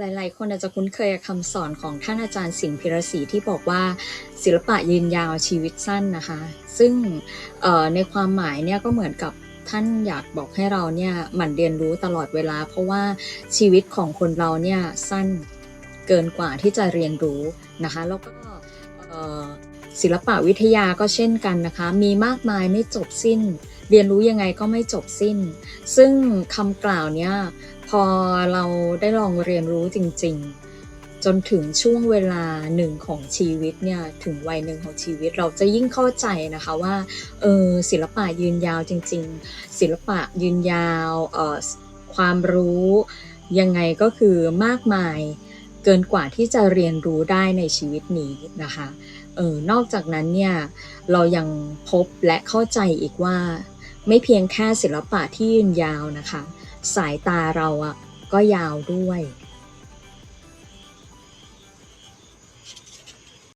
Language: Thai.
หลาย ๆ คนอาจจะคุ้นเคยกับคำสอนของท่านอาจารย์สิงห์พิรศรีที่บอกว่าศิลปะยืนยาวชีวิตสั้นนะคะ ซึ่งในความหมายเนี่ยก็เหมือนกับท่านอยากบอกให้เราเนี่ยหมั่นเรียนรู้ตลอดเวลา เพราะว่าชีวิตของคนเราเนี่ยสั้นเกินกว่าที่จะเรียนรู้นะคะ แล้วก็ศิลปะวิทยาก็เช่นกันนะคะ มีมากมายไม่จบสิ้น เรียนรู้ยังไงก็ไม่จบสิ้น ซึ่งคำกล่าวเนี้ย พอเราได้ลองเรียนรู้จริง ๆ จนถึงช่วงเวลาหนึ่งของชีวิตเนี่ยถึงวัยหนึ่งของชีวิตเราจะยิ่งเข้าใจนะคะว่าเออศิลปะยืนยาวจริง ๆ ศิลปะยืนยาวเออความรู้ยังไงก็คือมากมายเกินกว่าที่จะเรียนรู้ได้ในชีวิตนี้นะคะเออนอกจากนั้นเนี่ยเรายังพบและเข้าใจอีกว่า ไม่เพียงแค่ศิลปะที่ยืนยาวนะคะ สายตาเราอะก็ยาวด้วย